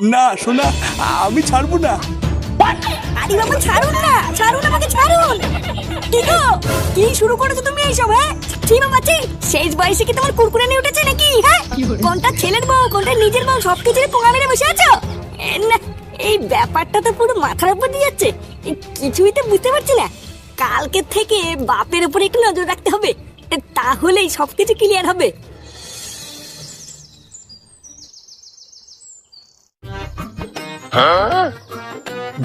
না শোনা আমি ছাড়বো না। আরে বাবা ছাড়ুন না ছাড়ুন আমাকে ছাড়ুন। কি গো? কি শুরু করেছ তুমি এইসব হ্যাঁ? শেষ বয়সে কি তোমার কুরকুরে নিয়ে উঠেছে নাকি হ্যাঁ? কোনটা ছেলের বউ কোনটা নিজের বউ পোঙা মেরে বসে আছো? এ, না এই ব্যাপারটা তো পুরো মাথার উপর দিয়ে যাচ্ছে। এ, কিছুই তো বুঝতে পারছি না। কালকে থেকে বাপের উপর একটু নজর রাখতে হবে। এ, তাহলেই সবকিছু ক্লিয়ার হবে।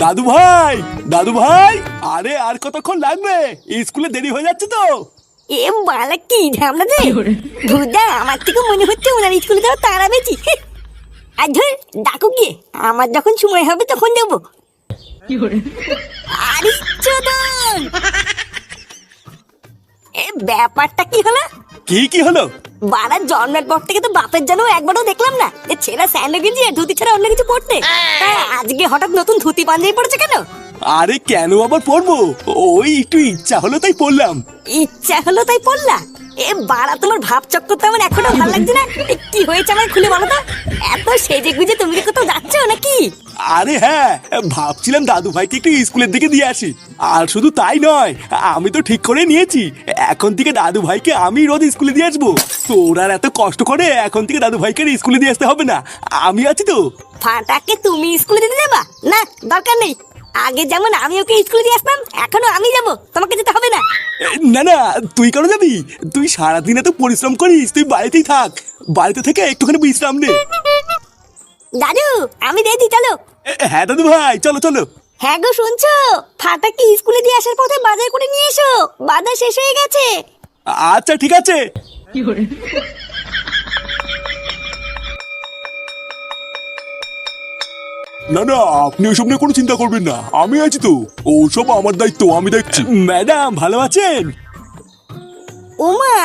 দাদু ভাই দাদু ভাই আরে আর কতক্ষণ লাগবে? স্কুলে দেরি হয়ে যাচ্ছে তো। এ বালা কি ঝামলা রে? ভুদা আমার থেকে মনে হচ্ছে ওনার স্কুলে যাওয়া তারা বেশি আর ধর ডাকো গিয়ে। আমার যখন সময় হবে তখন যাব আরে চোদন! এ ব্যাপারটা কি হলো? কি কি হলো? বাড়ার জন্মের পর থেকে তো বাপের জন্য একবারও দেখলাম না। যে ছেঁড়া স্যান্ডো গেঞ্জি আর ধুতি ছাড়া অন্য কিছু পড়তে আজকে হঠাৎ নতুন ধুতি পাঞ্জাবি পড়েছে কেন? আরে কেন আবার পড়ব ওই একটু ইচ্ছা হলো তাই পড়লাম ইচ্ছা হলো তাই পড়লা এ বাড়া তোমার ভাব চক্কর তো আমার এখনও ভালো লাগছে না। কি হয়েছে আমার খুলে বলো তো? এত সেজে গুজে তুমি কোথাও যাচ্ছ নাকি? আরে হ্যাঁ ভাবছিলাম দাদু ভাইকে একটু স্কুলের দিকে দিয়ে আসি। আর শুধু তাই নয় আমি তো ঠিক করে নিয়েছি। এখন থেকে দাদু ভাইকে আমি রোজ স্কুলে দিয়ে আসব। তোর আর এত কষ্ট করে এখন থেকে দাদু ভাইকে স্কুলে দিয়ে আসতে হবে না। আমি আছি তো। ফাটাকে তুমি স্কুলে দিতে যাবা? না দরকার নেই। আগে যেমন আমি ওকে স্কুলে দিয়ে আসতাম এখনও আমি যাব। তোমাকে যেতে হবে না। না না তুই কেন যাবি? তুই সারাদিন এত পরিশ্রম করিস তুই বাড়িতেই থাক। বাড়িতে থেকে একটুখানি বিশ্রাম নে। দাদু আমি রেডি চলো। হ্যাঁ দাদু ভাই চলো চলো। হ্যাঁ গো শুনছো? ফাটাকে স্কুলে দিয়ে আসার পথে বাজার করে নিয়ে এসো? বাজার শেষ হয়ে গেছে। আচ্ছা ঠিক আছে। না না আপনি ওসব নিয়ে কোনো চিন্তা করবেন না। আমি আছি তো। ওসব আমার দায়িত্ব আমি দেখছি। ম্যাডাম ভালো আছেন?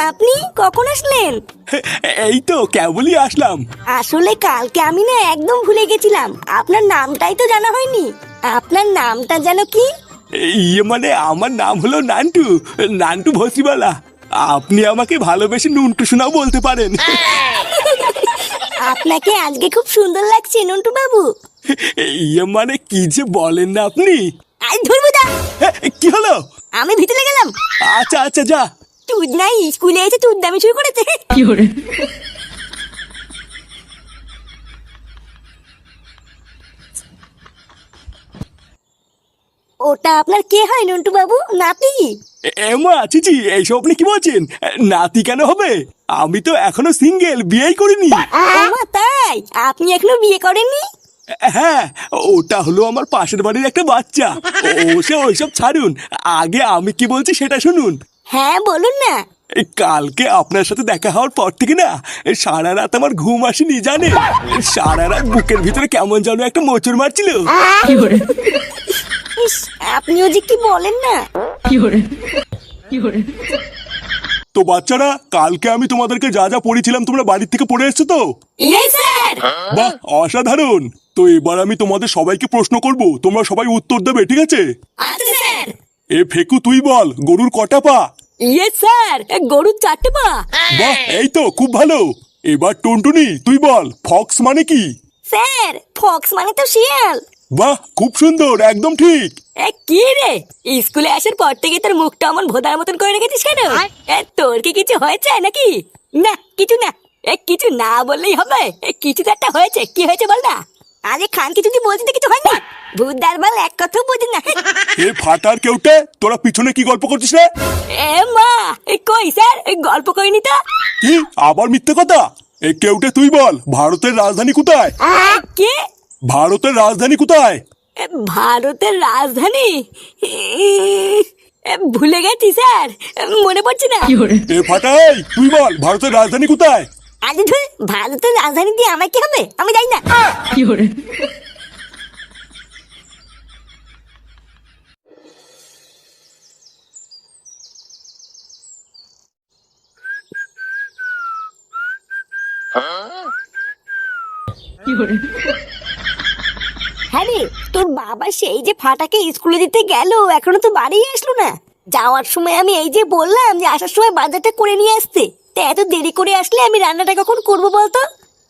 আপনি কখন আসলেন? এই তো কেবলই আসলাম। আসলে কালকে আমি না একদম ভুলে গেছিলাম। আপনার নামটাই তো জানা হয়নি। আপনার নামটা যেন কি? ইয়ে মানে আমার নাম হলো নান্টু নান্টু ভসিবালা আপনি আমাকে ভালোবেসে নুনটু শোনাও বলতে পারেন। আপনাকে আজকে খুব সুন্দর লাগছে নন্টু বাবু। ইয়ে মানে কি যে বলেন না আপনি? আজ ধরবো দা। কি হলো? আমি ভিতরে গেলাম। আচ্ছা আচ্ছা যা। তুই নাই স্কুলে এসে তুই দামি শুরু করেছে। কি করে ওটা আপনার কে হয় নন্টু বাবু নাতি এমা চিচি এইসব আপনি কি বলছেন? নাতি কেন হবে? আমি তো এখনও সিঙ্গেল বিয়েই করিনি। ওমা তাই? আপনি এখনও বিয়ে করেননি? হ্যাঁ ওটা হলো আমার পাশের বাড়ির একটা বাচ্চা। ও সে ওইসব ছাড়ুন। আগে আমি কি বলছি সেটা শুনুন। হ্যাঁ বলুন না। এই কালকে আপনার সাথে দেখা হওয়ার পর থেকে না এই সারা রাত আমার ঘুম আসেনি জানে সারা রাত বুকের ভিতরে কেমন যেন একটা মোচড় মারছিল। ইস, আপনিও যে কি বলেন না। তো বাচ্চারা কালকে আমি তোমাদেরকে যা যা পড়েছিলাম তোমরা বাড়ির থেকে পড়ে এসছো তো? বাহ অসাধারণ! তো এবার আমি তোমাদের সবাইকে প্রশ্ন করব তোমরা সবাই উত্তর দেবে ঠিক আছে? আচ্ছা স্যার এ ফেকু তুই বল গরুর কটা পা? ইয়েস স্যার গরুর চারটে পা। বাহ এই তো খুব ভালো। এবার টুনটুনি তুই বল ফক্স মানে কি? স্যার ফক্স মানে তো শিয়াল। বাহ খুব সুন্দর একদম ঠিক। এ কি রে? স্কুলে আসার পর থেকে তোর মুখটা অমন ভোদার মতন করে রেখেছিস কেন? এ, তোর কি কিছু হয়েছে নাকি? না কিছু না। এ কিছু না বললেই হবে। এ, কিছু তো একটা হয়েছে। কি হয়েছে বল না? আরে খান কিছু তুই বলছিস কিছু হয়নি। ভূতদার বল এক কথাও বুঝি না। এ ফাটার কেউটে তোরা পিছনে কি গল্প করছিস রে? এ মা এ কই স্যার এ গল্প করিনি তো? কি আবার মিথ্যে কথা? এ কেউটে তুই বল ভারতের রাজধানী কোথায়? এ, কে? ভারতের রাজধানী কোথায়? এ, ভারতের রাজধানী? এ, ভুলে গেছি স্যার মনে পড়ছে না। এ ফাটাই তুই বল ভারতের রাজধানী কোথায়? আরে ধুর ভারতের রাজধানী দিয়ে আমার কি হবে? আমি জানি না। হ্যাঁ রে তোর বাবা সেই যে ফাটাকে স্কুলে দিতে গেল এখনও তো বাড়ি আসলো না। যাওয়ার সময় আমি এই যে বললাম যে আসার সময় বাজারটা করে নিয়ে আসতে। তা এত দেরি করে আসলে আমি রান্নাটা কখন করব বলতো?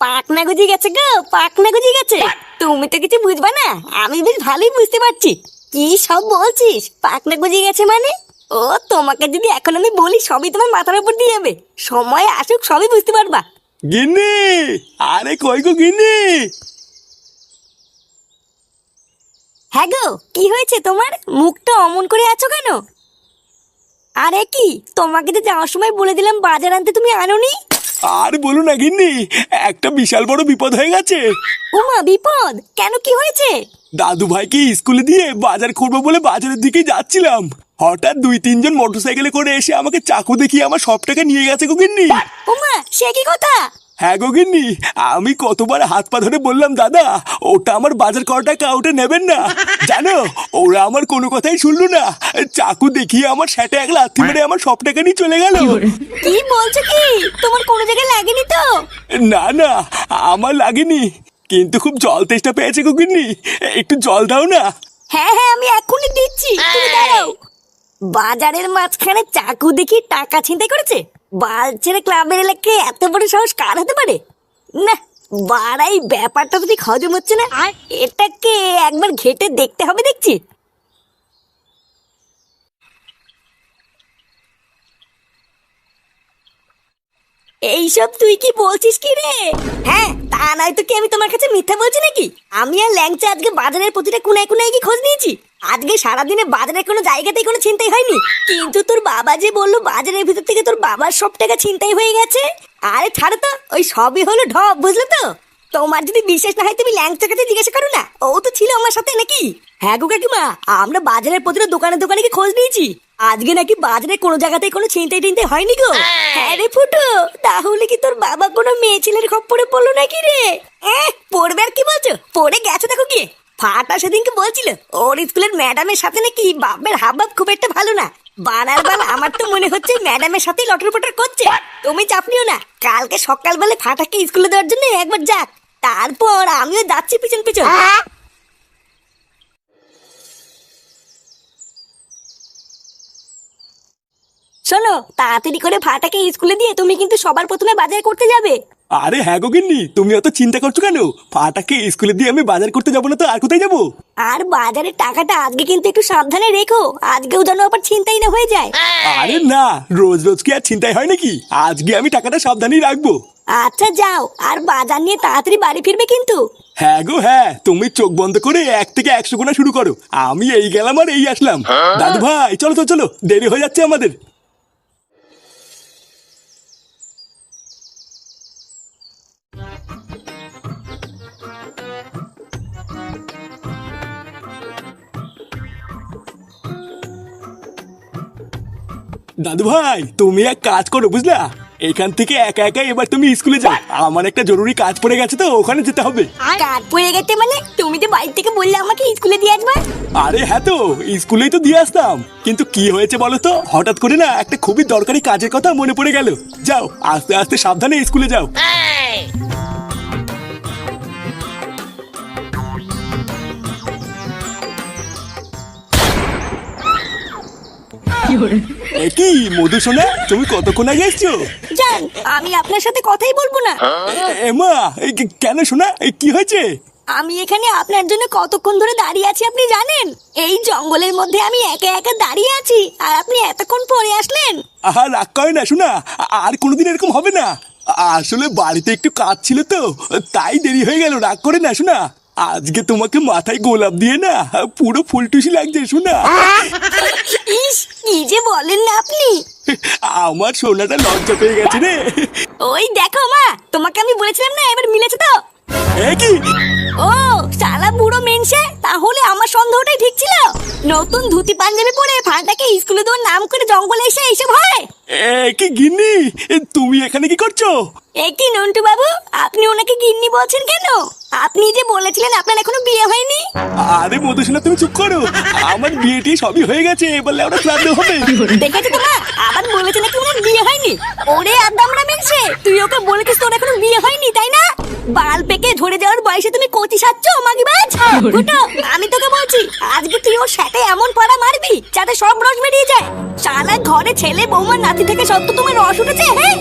পাকনা গুজি গেছে গো পাকনা গুজি গেছে। তুমি তো কিছু বুঝবা না আমি বেশ ভালোই বুঝতে পারছি। কি সব বলছিস? পাকনা গুজি গেছে মানে? ও তোমাকে যদি এখন আমি বলি সবই তোমার মাথার উপর দিয়ে যাবে। সময় আসুক সবই বুঝতে পারবা। গিন্নি! আরে কই গো গিন্নি? হ্যাঁ গো কি হয়েছে তোমার? মুখটা অমন করে আছো কেন? আরে কি? তোমাকে তো যাওয়ার সময় বলে দিলাম বাজার আনতে তুমি আনোনি? আর বলো না গিন্নি একটা বিশাল বড় বিপদ হয়ে গেছে। উমা বিপদ? কেন কি হয়েছে? দাদু ভাইকে স্কুলে দিয়ে বাজার করব বলে বাজারের দিকে যাচ্ছিলাম। হঠাৎ দুই তিনজন মোটরসাইকেলে করে এসে আমাকে চাকু দেখিয়ে আমার সব টাকা নিয়ে গেছে গো গিন্নি। উমা সে কি কথা? হ্যাঁ গো গিন্নি আমি কতবার হাত পা ধরে বললাম দাদা ওটা আমার বাজার করা টাকা ওটা নেবেন না। জানো ওরা আমার কোনো কথাই শুনলো না। চাকু দেখিয়ে আমার সেটা এক লাথি মেরে আমার সব টাকা নিয়ে চলে গেল। কি বলছো কি? তোমার কোনো জায়গায় লাগেনি তো? না না আমার লাগেনি। কিন্তু খুব জল তেষ্টা পেয়েছে গো গিন্নি। একটু জল দাও না। হ্যাঁ হ্যাঁ আমি এখনই দিচ্ছি। তুমি দাঁড়াও। বাজারের মাঝখানে চাকু দেখি টাকা ছিনতাই করেছে? বাল ছেড়ে ক্লাবের এলাকায় এত বড় সাহস কার হতে পারে? না বাড়াই ব্যাপারটা তো ঠিক হজম হচ্ছে না আর এটাকে একবার ঘেটে দেখতে হবে দেখছি। এইসব তুই কি বলছিস কি রে? হ্যাঁ তা নয় তো কি আমি তোমার কাছে মিথ্যা বলছি নাকি? আমি আর ল্যাংচা আজকে বাজারের প্রতিটা কোনায় কোনায় কি খোঁজ নিয়েছি। আজকে সারাদিনে বাজারের কোনো জায়গাতেই কোনো চিন্তাই হয়নি। কিন্তু তোর বাবা যে বলল বাজারের ভিতর থেকে তোর বাবার সব টাকা ছিনতাই হয়ে গেছে? আরে ছাড়ো তো, ওই সবই হলো ঢপ, বুঝলে তো? তোমার যদি বিশ্বাস না হয় তুমি ল্যাংচার কাছে জিজ্ঞাসা করো না। ও তো ছিল আমার সাথে নাকি? হ্যাঁ গো কাকিমা, আমরা বাজারের প্রতিটা দোকানে দোকানে কি খোঁজ নিয়েছি। আজকে নাকি বাজারে কোনো জায়গাতেই কোনো চিন্তাই টিনতে হয়নি গো। হ্যাঁ রে ফুটো, তাহলে কি তোর বাবা কোনো মেয়ে ছেলের খপ্পরে পড়ল নাকি রে? পড়বে আর কি বলছো? পড়ে গেছো দেখো কি ফাটা সেদিনকে বলছিল, ওর স্কুলের ম্যাডামের সাথে নাকি বাপের হাবভাব খুব একটা ভালো না। বানার বাল, আমার তো মনে হচ্ছে ম্যাডামের সাথেই লটর পটর করছে। তুমি চাপ নিও না, কালকে সকালবেলা ফাটাকে স্কুলে দেওয়ার জন্য একবার যাক। তারপর আমিও যাচ্ছি পিছন পিছন। শোনো, তাড়াতাড়ি করে ফাটাকে স্কুলে দিয়ে তুমি কিন্তু সবার প্রথমে বাজার করতে যাবে। আরে হ্যাঁ গো গিন্নি তুমি অত চিন্তা করছ কেন? ফাটাকে স্কুলে দিয়ে আমি বাজার করতে যাব না তো আর কোথায় যাব? আর বাজারের টাকাটা আজকে কিন্তু একটু সাবধানে রেখো আজকেও যেন আবার চিন্তাই না হয়ে যায়। আরে না রোজ রোজ কি আর চিন্তাই হয় নাকি? আজকে আমি টাকাটা সাবধানেই রাখব। আচ্ছা যাও আর বাজার নিয়ে তাড়াতাড়ি বাড়ি ফিরবে কিন্তু। হ্যাঁ গো হ্যাঁ তুমি চোখ বন্ধ করে এক থেকে একশো গোনা শুরু করো। আমি এই গেলাম আর এই আসলাম। দাদু ভাই চলো তো চলো দেরি হয়ে যাচ্ছে আমাদের। দাদু ভাই তুমি এক কাজ করো বুঝলা? এখান থেকে একা একা এবার তুমি স্কুলে যাও। আমার একটা জরুরি কাজ পড়ে গেছে তো ওখানে যেতে হবে। কাঠ পড়ে গেছে মানে? তুমি তো বাড়ি থেকে বললে আমাকে স্কুলে দিয়ে আসবে? আরে হ্যাঁ তো স্কুলেই তো দিয়ে আসতাম। কিন্তু কি হয়েছে বলো তো? হঠাৎ করে না একটা খুবই দরকারি কাজের কথা মনে পড়ে গেল। যাও আস্তে আস্তে সাবধানে স্কুলে যাও। এ কি মধু সোনা? তুমি কতক্ষণ আগে এসছো? জান আমি আপনার সাথে কথাই বলব না। এমা কেন এ কি হয়েছে? আমি এখানে আপনার জন্য কতক্ষণ ধরে দাঁড়িয়ে আছি আপনি জানেন? এই জঙ্গলের মধ্যে আমি একা একা দাঁড়িয়ে আছি আর আপনি এতক্ষণ পরে আসলেন। আহা রাগ করে না শোনা আর কোনোদিন এরকম হবে না। আসলে বাড়িতে একটু কাজ ছিল তো তাই দেরি হয়ে গেল রাগ করে না শোনা আজকে তোমাকে মাথায় গোলাপ দিয়ে না পুরো ফুলটুসি লাগছে শোনা আপনি? আমার সোনাটা লজ্জা পেয়ে গেছে রে। ওই দেখো মা তোমাকে আমি বলেছিলাম না এবার মিলেছে তো। কি? ও সালা বুড়ো মেনসে তাহলে আমার সন্দেহটাই ঠিক ছিল। নতুন ধুতি পাঞ্জাবি পরে ফাঁটাকে স্কুলে দেওয়ার নাম করে জঙ্গলে এসে এইসব হয়। কি গিন্নি? তুমি এখানে কি করছ? এ কি নন্টু বাবু আপনি ওনাকে গিন্নি বলছেন কেন? আপনি যে বলেছিলেন আপনার এখনও বিয়ে হয়নি। আরে মধুসোনা তুমি চুপ করো। আমার বিয়েটি সবই হয়ে গেছে এবার ওরা ক্লাব হবে। দেখেছ তো মা আবার বলেছে নাকি ওনার বিয়ে হয়নি? ওরে আদামরা মেনসে তুই ওকে বলেছিস তোর এখনও বিয়ে হয়নি তাই না? বাল পেকে ঝরে যাওয়ার বয়সে তুমি কচি সাচ্ছ মাগিবাজ ফুটো আমি তোকে বলছি আজকে তুই ওর সাথে এমন পাড়া মারবি যাতে সব রস বেরিয়ে যায়। সালা ঘরে ছেলে বৌমার ছাতি থেকে সত্য তোমার রস উঠেছে হ্যাঁ?